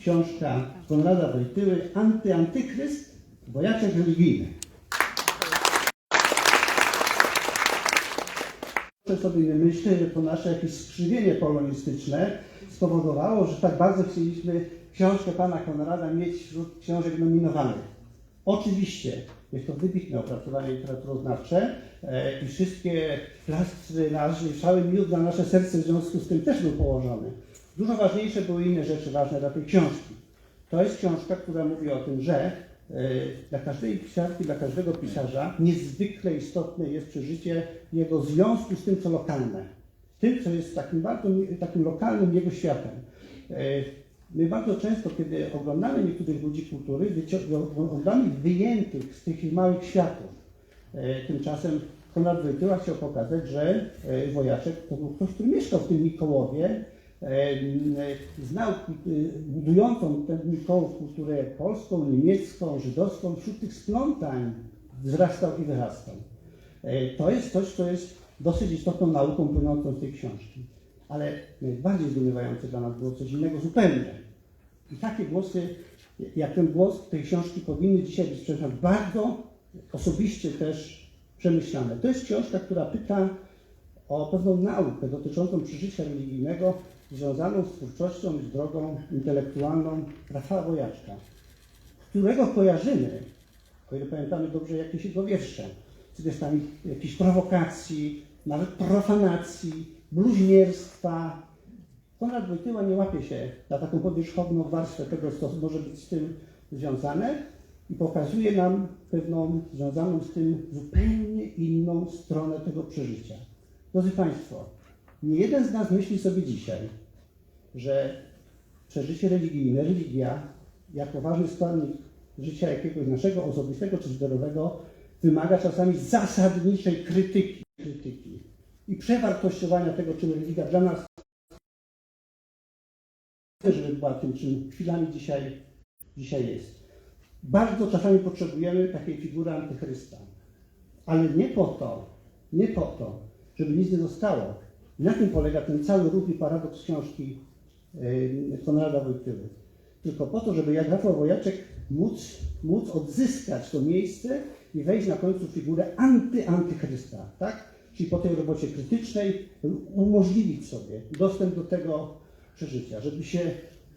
książka Konrada Wojtyły Antyantychryst, wojaczek religijny. Muszę sobie myślę, że to nasze jakieś skrzywienie polonistyczne spowodowało, że tak bardzo chcieliśmy książkę pana Konrada mieć wśród książek nominowanych. Oczywiście jest to wybitne opracowanie literaturoznawcze e, i wszystkie plastry nasze, cały miód na nasze serce w związku z tym też był położony. Dużo ważniejsze były inne rzeczy ważne dla tej książki. To jest książka, która mówi o tym, że e, dla każdej pisarki, dla każdego pisarza niezwykle istotne jest przeżycie jego związku z tym, co lokalne. Tym, co jest takim bardzo takim lokalnym jego światem. E, My bardzo często, kiedy oglądamy niektórych ludzi kultury, oglądamy wyjętych z tych małych światów. E, Tymczasem Konrad Wojtyła chciał pokazać, że Wojaczek to był ktoś, który mieszkał w tym Mikołowie, znał kulty- budującą Mikołów kulturę polską, niemiecką, żydowską. Wśród tych splątań wzrastał i wyrastał. E, To jest coś, co jest dosyć istotną nauką płynącą z tej książki. Ale najbardziej zdumiewające dla nas było coś innego zupełnie. I takie głosy, jak ten głos tej książki powinny dzisiaj być przepraszam, bardzo osobiście też przemyślane. To jest książka, która pyta o pewną naukę dotyczącą przeżycia religijnego związaną z twórczością i z drogą intelektualną Rafała Wojaczka, którego kojarzymy, o ile pamiętamy dobrze jakieś jego wiersze, z gestami jakichś prowokacji, nawet profanacji, bluźnierstwa. Konrad Wojtyła nie łapie się na taką powierzchowną warstwę tego, co może być z tym związane i pokazuje nam pewną związaną z tym zupełnie inną stronę tego przeżycia. Drodzy Państwo, nie jeden z nas myśli sobie dzisiaj, że przeżycie religijne, religia, jako ważny składnik życia jakiegoś naszego osobistego czy zbiorowego, wymaga czasami zasadniczej krytyki, krytyki i przewartościowania tego, czym religia dla nas żeby była tym, czym chwilami dzisiaj, dzisiaj jest. Bardzo czasami potrzebujemy takiej figury antychrysta. Ale nie po to, nie po to, żeby nic nie zostało. Na tym polega ten cały ruch i paradoks książki Konrada Wojtyły. Tylko po to, żeby jak Rafał Wojaczek móc, móc odzyskać to miejsce i wejść na końcu w figurę anty-antychrysta, tak? Czyli po tej robocie krytycznej umożliwić sobie dostęp do tego przeżycia, żeby się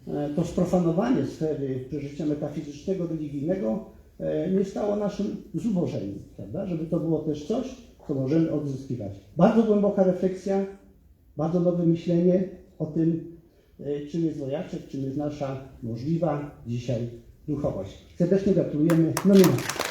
e, to sprofanowanie sfery przeżycia metafizycznego, religijnego e, nie stało naszym zubożeniem, prawda? Żeby to było też coś, co możemy odzyskiwać. Bardzo głęboka refleksja, bardzo nowe myślenie o tym, e, czym jest wojaczek, czym jest nasza możliwa dzisiaj duchowość. Serdecznie gratulujemy nominacji.